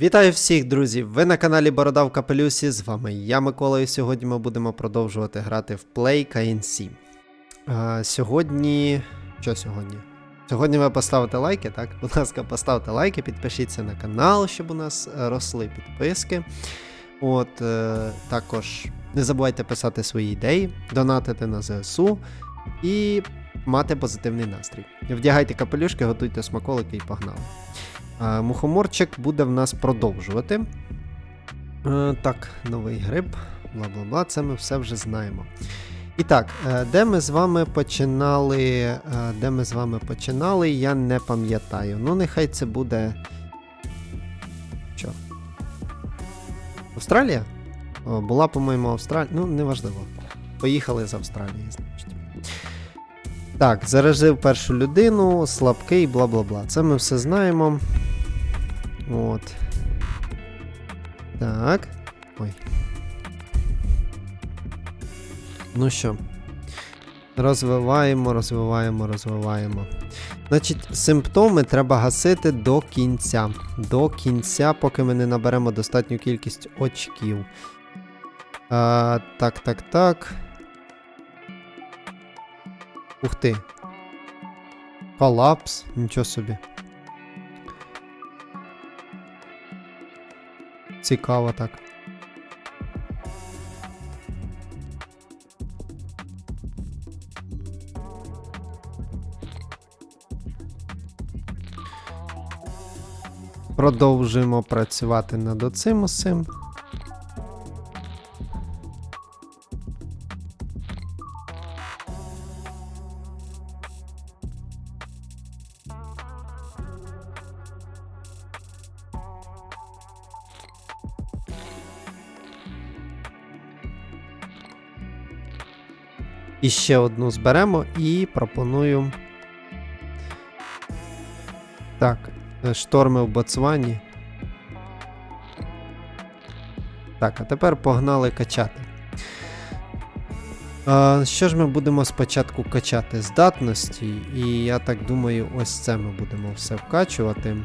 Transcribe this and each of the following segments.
Вітаю всіх, друзі! Ви на каналі Борода в Капелюсі. З вами я, Микола, і сьогодні ми будемо продовжувати грати в Play KNC. А, сьогодні. Що сьогодні? Сьогодні ви поставите лайки, так? Будь ласка, поставте лайки, підпишіться на канал, щоб у нас росли підписки. От, е, також не забувайте писати свої ідеї, донатити на ЗСУ і мати позитивний настрій. Вдягайте капелюшки, готуйте смаколики і погнали. Мухоморчик буде в нас продовжувати. Е, так, новий гриб, бла бла бла, це ми все вже знаємо. І так, е, де ми з вами починали. е, Де ми з вами починали, я не пам'ятаю. Ну, нехай це буде. Що? Австралія? О, була, по-моєму, Австралія. Ну, неважливо. Поїхали з Австралії, значить. Так, заражив першу людину, слабкий, бла бла бла. Це ми все знаємо. От. Так. Ой. Ну що? Розвиваємо, розвиваємо, розвиваємо. Значить, симптоми треба гасити до кінця. До кінця, поки ми не наберемо достатню кількість очків. А, так, так, так. Ух ти. Колапс, нічого собі. Цікаво так. Продовжуємо працювати над оцим усім. І ще одну зберемо і пропоную. Так, е, шторми в Ботсвані. Так, а тепер погнали качати. А, що ж ми будемо спочатку качати? Здатності, і я так думаю, ось це ми будемо все вкачувати.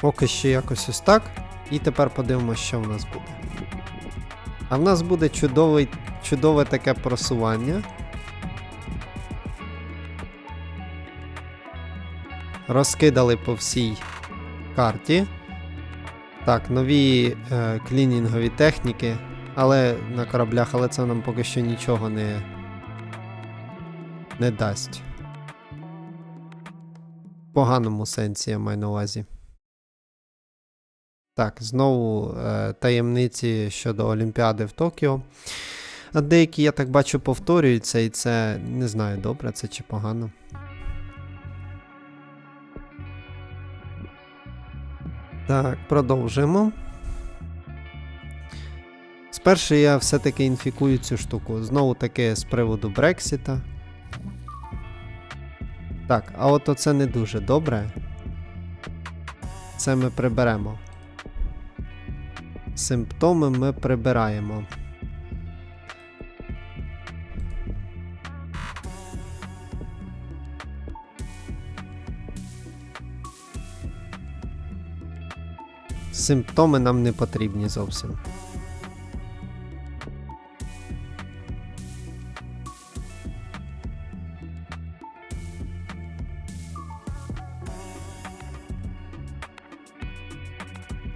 Поки що якось ось так. І тепер подивимося, що в нас буде. А в нас буде чудовий, чудове таке просування. Розкидали по всій карті. Так, нові е, клінінгові техніки, але на кораблях, але це нам поки що нічого не, не дасть. В поганому сенсі я маю на увазі. Так, знову е, таємниці щодо Олімпіади в Токіо. Деякі, я так бачу, повторюються, і це не знаю, добре це чи погано. Так, продовжуємо. Спершу я все-таки інфікую цю штуку. Знову таки з приводу Брексіта. Так, а от оце не дуже добре. Це ми приберемо. Симптоми ми прибираємо. Симптоми нам не потрібні зовсім.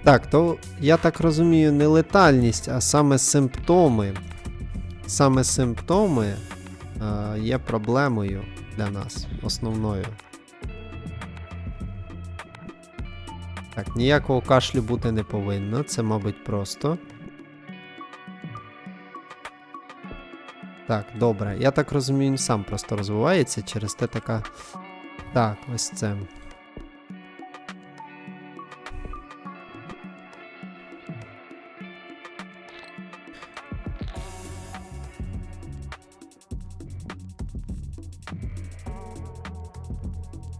Так, то я так розумію, не летальність, а саме симптоми. Саме симптоми е, є проблемою для нас основною. Так, ніякого кашлю бути не повинно, це, мабуть, просто. Так, добре. Я так розумію, він сам просто розвивається через те така. Так, ось це.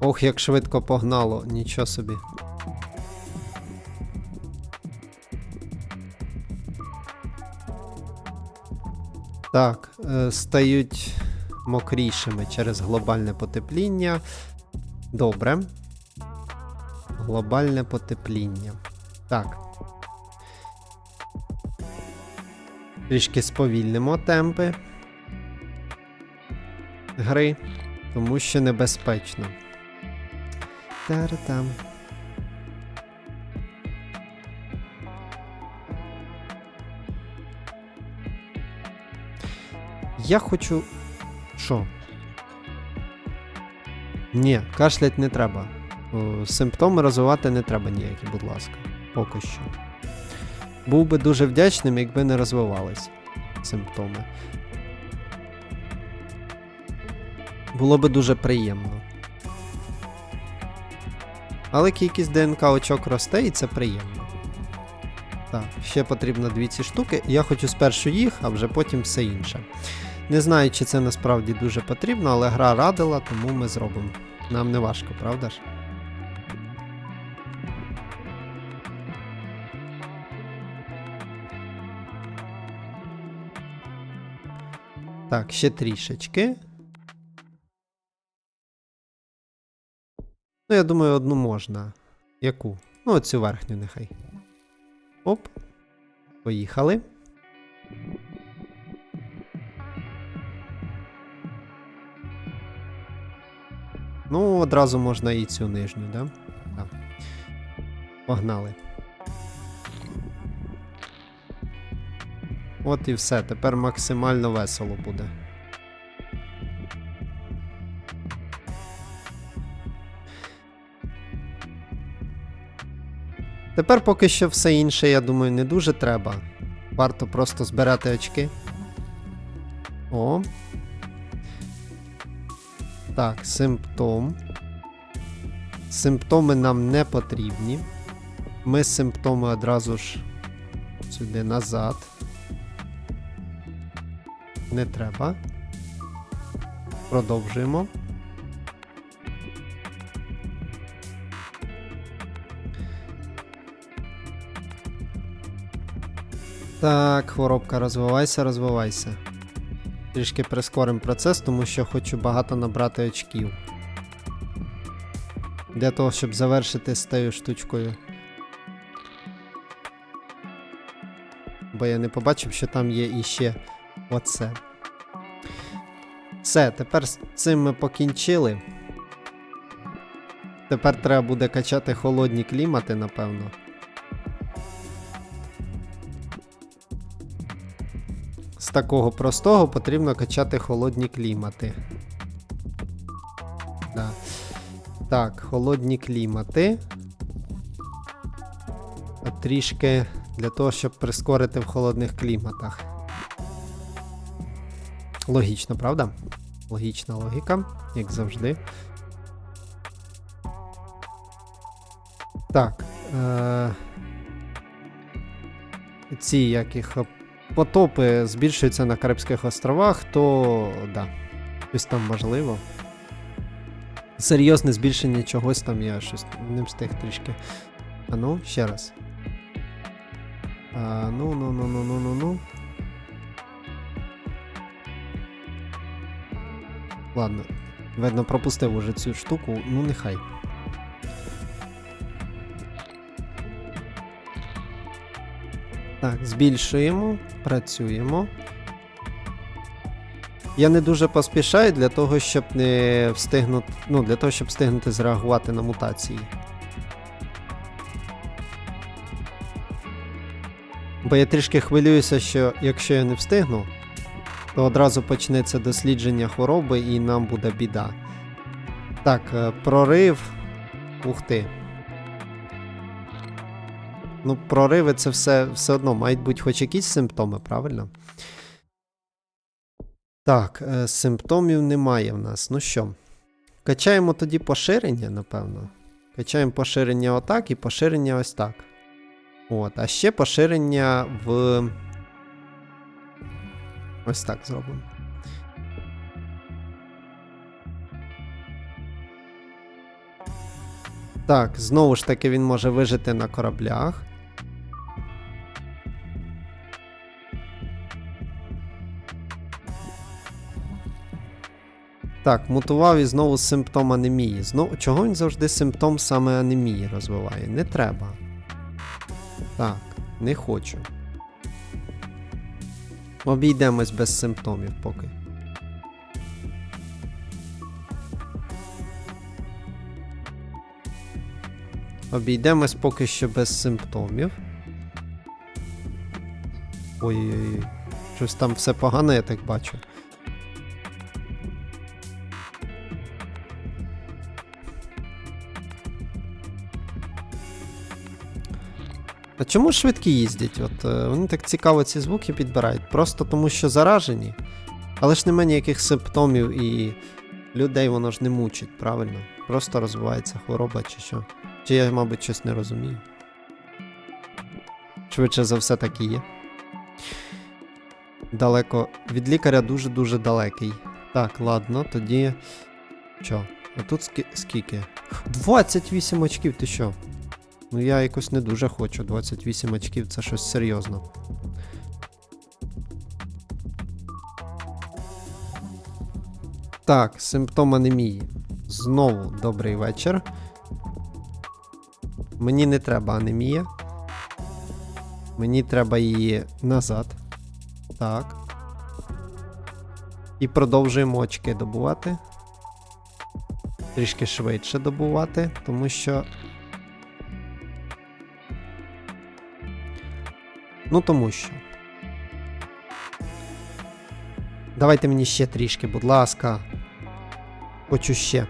Ох, як швидко погнало, нічого собі. Так, е, стають мокрішими через глобальне потепління. Добре. Глобальне потепління. Так. Трішки сповільнимо темпи гри, тому що небезпечно. Тара-там. Я хочу. Що? Ні, кашлять не треба. Симптоми розвивати не треба ніякі, будь ласка. Поки що. Був би дуже вдячним, якби не розвивались симптоми. Було би дуже приємно. Але кількість ДНК очок росте і це приємно. Так, ще потрібно дві ці штуки. Я хочу спершу їх, а вже потім все інше. Не знаю, чи це насправді дуже потрібно, але гра радила, тому ми зробимо. Нам не важко, правда ж? Так, ще трішечки. Ну, я думаю, одну можна. Яку? Ну, оцю верхню нехай. Оп. Поїхали. Ну, одразу можна і цю нижню, да? Так. Погнали. От і все. Тепер максимально весело буде. Тепер поки що все інше, я думаю, не дуже треба. Варто просто збирати очки. О. Так, симптом. Симптоми нам не потрібні. Ми симптоми одразу ж сюди назад. Не треба. Продовжуємо. Так, хворобка, розвивайся, розвивайся. Трішки прискоримо процес, тому що хочу багато набрати очків. Для того, щоб завершити з тією штучкою. Бо я не побачив, що там є іще оце. Все, тепер з цим ми покінчили. Тепер треба буде качати холодні клімати, напевно. Такого простого потрібно качати холодні клімати. Да. Так, холодні клімати. Трішки для того, щоб прискорити в холодних кліматах. Логічно, правда? Логічна логіка, як завжди. Так. Е- ці яких потопи збільшуються на Карибських островах, то да, щось там можливо. Серйозне збільшення чогось там я щось не встиг трішки. А ну, ще раз. А, ну, ну, ну, ну, ну, ну, ну. Ладно. Видно, пропустив уже цю штуку, ну нехай. Так, збільшуємо, працюємо. Я не дуже поспішаю для того, щоб не встигнути. Ну, для того, щоб встигнути зреагувати на мутації. Бо я трішки хвилююся, що якщо я не встигну, то одразу почнеться дослідження хвороби і нам буде біда. Так, е, прорив. Ух ти. Ну, прориви це все все одно мають бути хоч якісь симптоми, правильно? Так, е, симптомів немає в нас. Ну що? Качаємо тоді поширення, напевно. Качаємо поширення отак і поширення ось так. От, а ще поширення в. Ось так зробимо. Так, знову ж таки він може вижити на кораблях. Так, мутував і знову симптом анемії. Знову, чого він завжди симптом саме анемії розвиває? Не треба. Так, не хочу. Обійдемось без симптомів поки. Обійдемось поки що без симптомів. Ой-ой-ой. Щось там все погано, я так бачу. Чому швидкі їздять? От е, вони так цікаво ці звуки підбирають. Просто тому, що заражені. Але ж немає ніяких симптомів і людей воно ж не мучить, правильно? Просто розвивається хвороба чи що. Чи я, мабуть, щось не розумію. Швидше за все так і є. Далеко. Від лікаря дуже-дуже далекий. Так, ладно, тоді. Що? А тут скі... скільки? 28 очків, ти що? Ну я якось не дуже хочу. 28 очків це щось серйозно. Так, симптом анемії. Знову добрий вечір. Мені не треба анемія. Мені треба її назад. Так. І продовжуємо очки добувати. Трішки швидше добувати, тому що. Ну, тому що. Давайте мені ще трішки, будь ласка. Хочу ще.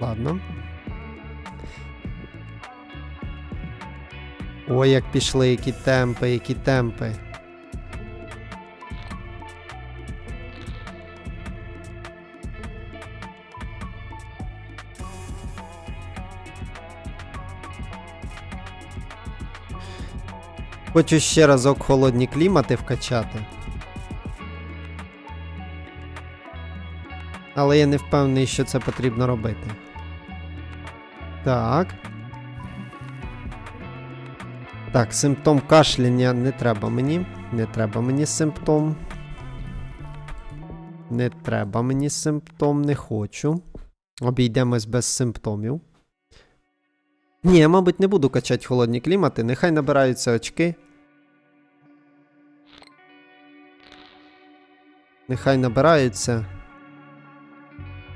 Ладно. Ой, як пішли, які темпи, які темпи. Хочу ще разок холодні клімати вкачати. Але я не впевнений, що це потрібно робити. Так. Так, симптом кашляння не треба мені. Не треба мені симптом. Не треба мені симптом, не хочу. Обійдемось без симптомів. Ні, я, мабуть, не буду качати холодні клімати, нехай набираються очки. Нехай набираються.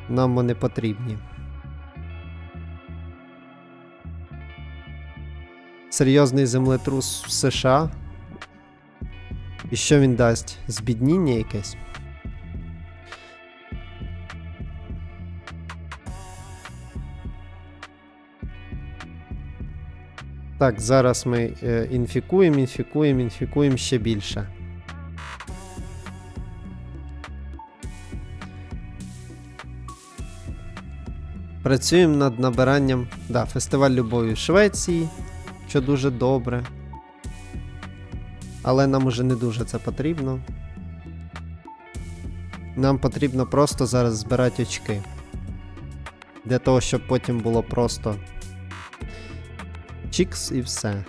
Нам вони потрібні. Серйозний землетрус в США. І що він дасть? Збідніння якесь? Так, зараз ми е, інфікуємо, інфікуємо, інфікуємо ще більше. Працюємо над набиранням. Да, фестиваль любові в Швеції, що дуже добре. Але нам уже не дуже це потрібно. Нам потрібно просто зараз збирати очки. Для того, щоб потім було просто Чікс і все.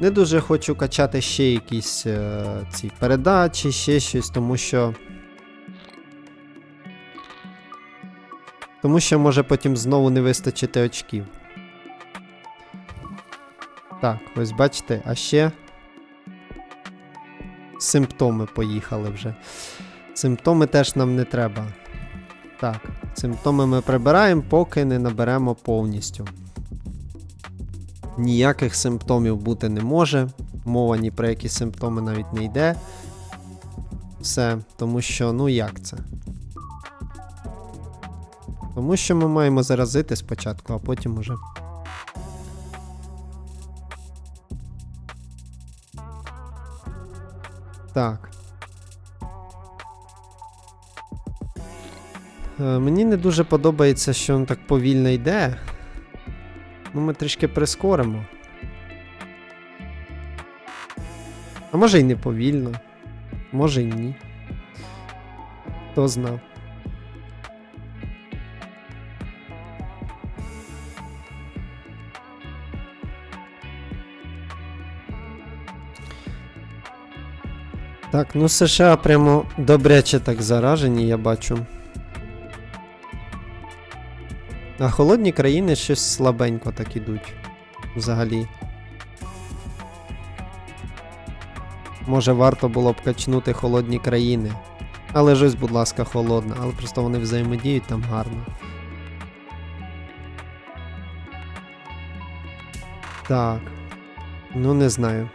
Не дуже хочу качати ще якісь е, ці передачі, ще щось, тому що. Тому що може потім знову не вистачити очків. Так, ось бачите, а ще. Симптоми поїхали вже. Симптоми теж нам не треба. Так, симптоми ми прибираємо, поки не наберемо повністю. Ніяких симптомів бути не може. Мова ні про які симптоми навіть не йде. Все, тому що, ну як це? Тому що ми маємо заразити спочатку, а потім уже. Так. Е, мені не дуже подобається, що він так повільно йде. Ну, ми трішки прискоримо. А може і не повільно, може і ні. Хто знав. Так, ну США прямо добряче так заражені, я бачу. А холодні країни щось слабенько так ідуть. Взагалі. Може варто було б качнути холодні країни. Але ж ось, будь ласка, холодна, але просто вони взаємодіють там гарно. Так. Ну, не знаю.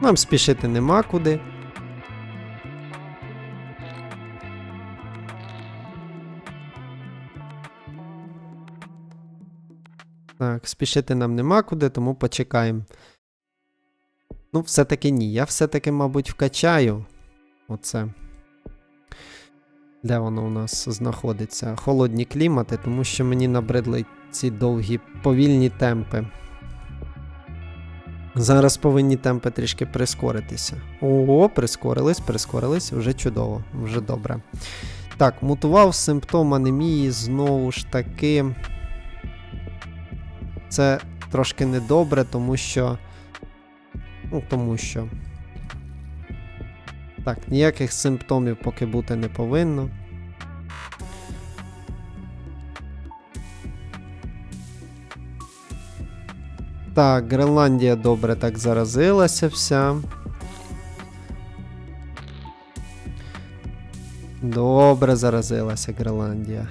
Нам спішити нема куди. Так, спішити нам нема куди, тому почекаємо. Ну, все-таки ні. Я все-таки, мабуть, вкачаю. Оце. Де воно у нас знаходиться? Холодні клімати, тому що мені набридли ці довгі повільні темпи. Зараз повинні темпи трішки прискоритися. Ого, прискорились, прискорились, вже чудово, вже добре. Так, мутував симптом анемії знову ж таки. Це трошки недобре, тому що. Ну, тому що. Так, ніяких симптомів поки бути не повинно. Так, Гренландія добре так заразилася вся. Добре заразилася Гренландія.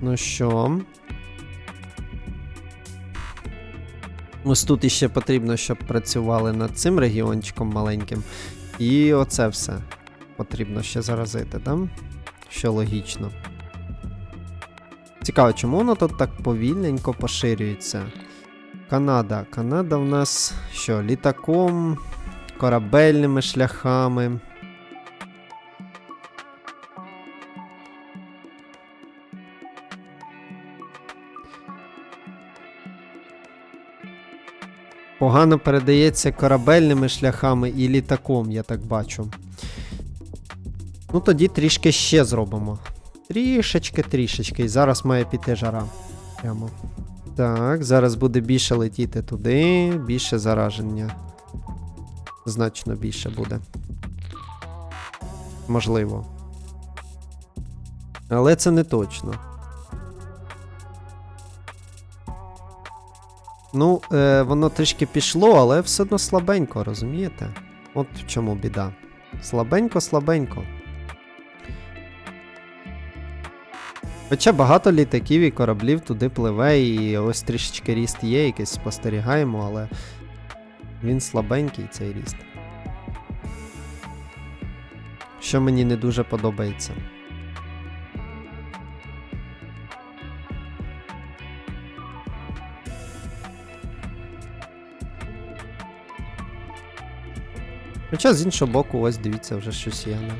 Ну що? Ось тут іще потрібно, щоб працювали над цим регіончиком маленьким. І оце все потрібно ще заразити, так? Що логічно. Цікаво, чому воно тут так повільненько поширюється? Канада. Канада в нас що? Літаком, корабельними шляхами. Погано передається корабельними шляхами і літаком, я так бачу. Ну тоді трішки ще зробимо. Трішечки, трішечки. І зараз має піти жара. Прямо. Так, зараз буде більше летіти туди, більше зараження. Значно більше буде. Можливо. Але це не точно. Ну, е, воно трішки пішло, але все одно слабенько, розумієте? От в чому біда. Слабенько, слабенько. Хоча багато літаків і кораблів туди пливе, і ось трішечки ріст є, якийсь спостерігаємо, але він слабенький цей ріст. Що мені не дуже подобається. Хоча з іншого боку, ось дивіться, вже щось є. Не?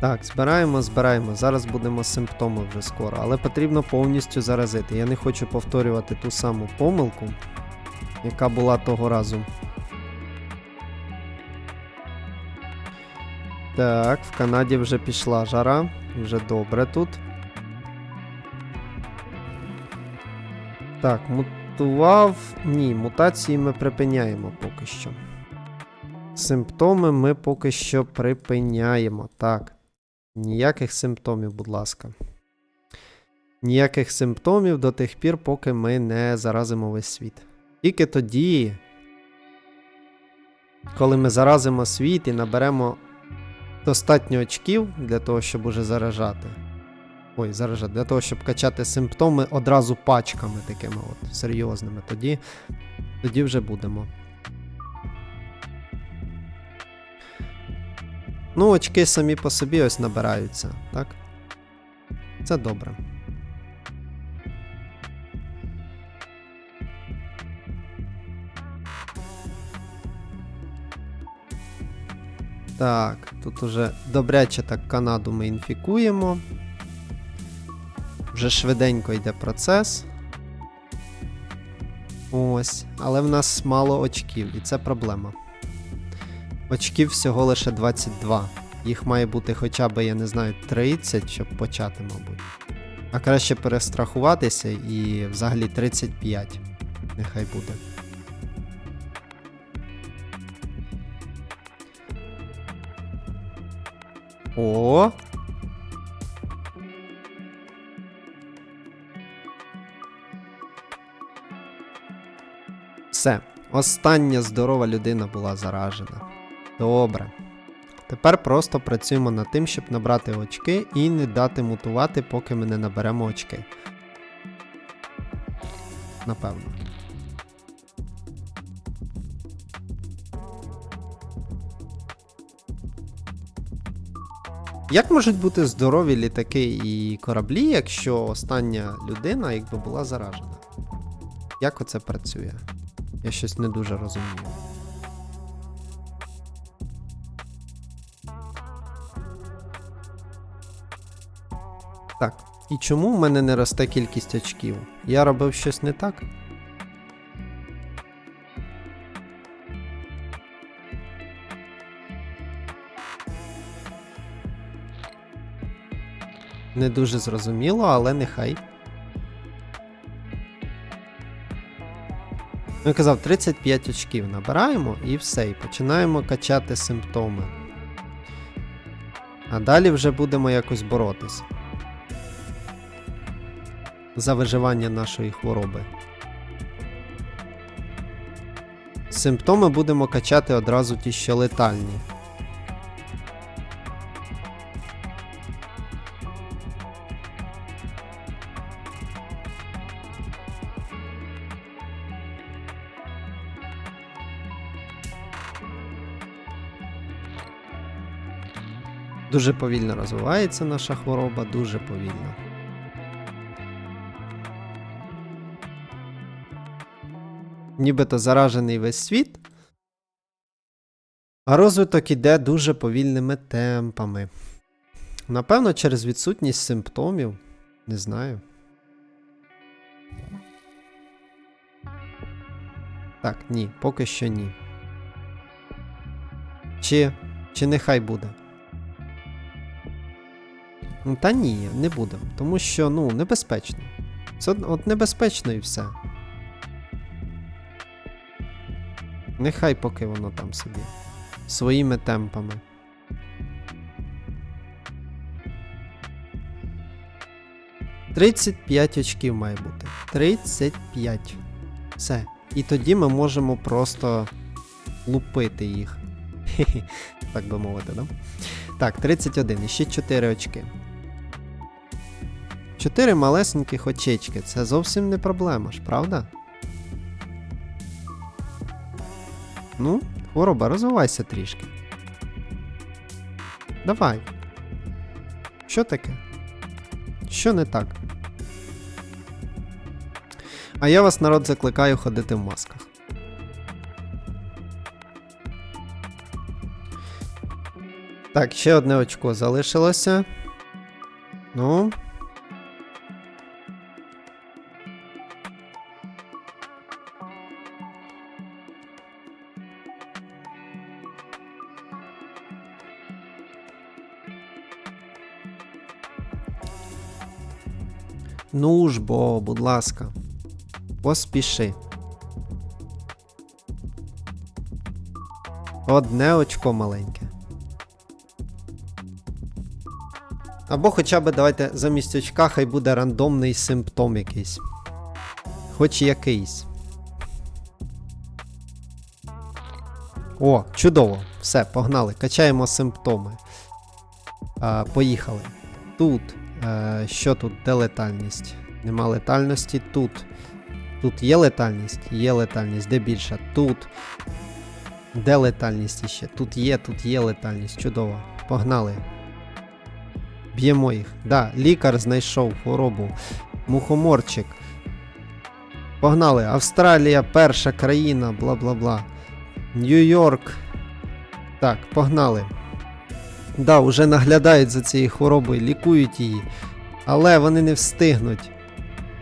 Так, збираємо, збираємо. Зараз будемо симптоми вже скоро, але потрібно повністю заразити. Я не хочу повторювати ту саму помилку, яка була того разу. Так, в Канаді вже пішла жара, вже добре тут. Так, мутував. Ні, мутації ми припиняємо поки що. Симптоми ми поки що припиняємо. Так. Ніяких симптомів, будь ласка. Ніяких симптомів до тих пір, поки ми не заразимо весь світ. Тільки тоді, коли ми заразимо світ і наберемо достатньо очків для того, щоб уже заражати. Ой, заражати, для того, щоб качати симптоми одразу пачками такими от серйозними. Тоді, Тоді вже будемо. Ну, очки самі по собі ось набираються, так? Це добре. Так, тут уже добряче так Канаду ми інфікуємо. Вже швиденько йде процес. Ось, але в нас мало очків, і це проблема. Очків всього лише 22. Їх має бути хоча б, я не знаю, 30, щоб почати, мабуть. А краще перестрахуватися і взагалі 35. Нехай буде. О! Все. Остання здорова людина була заражена. Добре. Тепер просто працюємо над тим, щоб набрати очки і не дати мутувати, поки ми не наберемо очки. Напевно. Як можуть бути здорові літаки і кораблі, якщо остання людина якби була заражена? Як оце працює? Я щось не дуже розумію. І чому в мене не росте кількість очків? Я робив щось не так? Не дуже зрозуміло, але нехай. Ну, Я казав, 35 очків набираємо і все, і починаємо качати симптоми. А далі вже будемо якось боротися. За виживання нашої хвороби. Симптоми будемо качати одразу ті, що летальні. Дуже повільно розвивається наша хвороба, дуже повільно. Нібито заражений весь світ. А розвиток іде дуже повільними темпами. Напевно, через відсутність симптомів. Не знаю. Так, ні, поки що ні. Чи. Чи нехай буде. Та ні, не будемо. Тому що, ну, небезпечно. Це от небезпечно і все. Нехай поки воно там собі. Своїми темпами. Тридцять п'ять очків має бути. 35. Все. І тоді ми можемо просто лупити їх. Так би мовити, да? Так, 31. І ще 4 очки. 4 малесеньких очечки. Це зовсім не проблема ж, правда? Ну, хвороба, розвивайся трішки. Давай. Що таке? Що не так? А я вас, народ, закликаю ходити в масках. Так, ще одне очко залишилося. Ну. Ну ж бо, будь ласка. Поспіши. Одне очко маленьке. Або хоча б давайте замість очка хай буде рандомний симптом якийсь. Хоч якийсь. О, чудово. Все, погнали. Качаємо симптоми. А, поїхали. Тут. Е, що тут? Де летальність? Нема летальності. Тут. Тут є летальність? Є летальність. Де більша? Тут. Де летальність іще? Тут є, тут є летальність. Чудово. Погнали. Б'ємо їх. Да, лікар знайшов хворобу. Мухоморчик. Погнали. Австралія перша країна, бла бла бла. Нью-Йорк. Так, погнали. Да, вже наглядають за цією хворобою, лікують її. Але вони не встигнуть.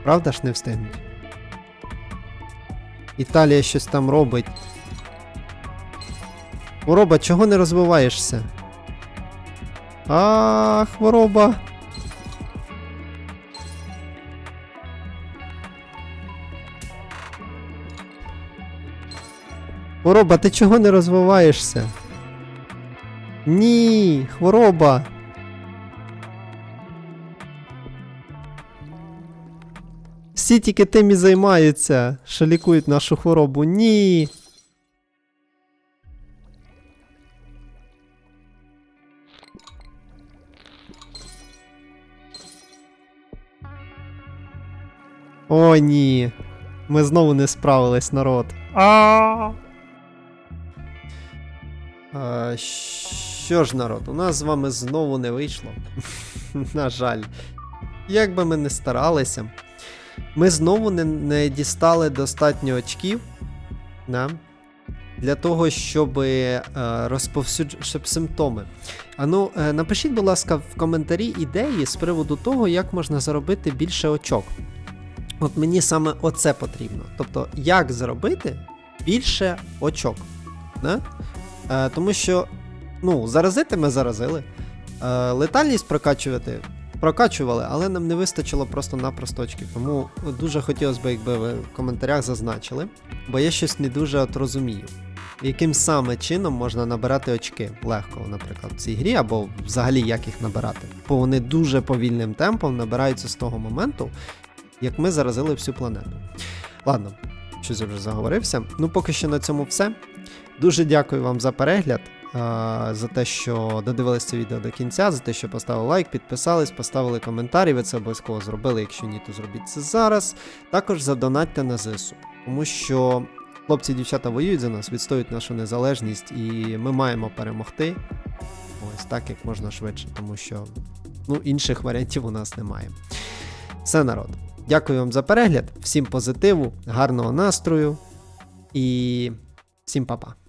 Правда ж не встигнуть? Італія щось там робить. Хвороба, чого не розвиваєшся? А, хвороба. Хвороба, ти чого не розвиваєшся? Ні, хвороба. Всі тільки тим і займаються, що лікують нашу хворобу. Ні. О, ні. Ми знову не справились народ. А. Що ж, народ, у нас з вами знову не вийшло. На жаль. Як би ми не старалися, ми знову не, не дістали достатньо очків да, для того, щоб е, розповсюджувати симптоми. А ну, е, напишіть, будь ласка, в коментарі ідеї з приводу того, як можна заробити більше очок. От мені саме оце потрібно. Тобто, як заробити більше очок. Да? Е, тому що, ну, заразити ми заразили. Е, летальність прокачувати прокачували, але нам не вистачило просто-напросто очків. Тому дуже хотілося б, якби ви в коментарях зазначили, бо я щось не дуже от розумію. Яким саме чином можна набирати очки легко, наприклад, в цій грі, або взагалі як їх набирати. Бо вони дуже повільним темпом набираються з того моменту, як ми заразили всю планету. Ладно, щось вже заговорився. Ну, поки що на цьому все. Дуже дякую вам за перегляд, за те, що додивились це відео до кінця, за те, що поставили лайк, підписались, поставили коментарі. Ви це обов'язково зробили. Якщо ні, то зробіть це зараз. Також задонатьте на ЗСУ, тому що хлопці і дівчата воюють за нас, відстоюють нашу незалежність, і ми маємо перемогти. Ось так як можна швидше, тому що ну, інших варіантів у нас немає. Все, народ. Дякую вам за перегляд, всім позитиву, гарного настрою і всім па-па.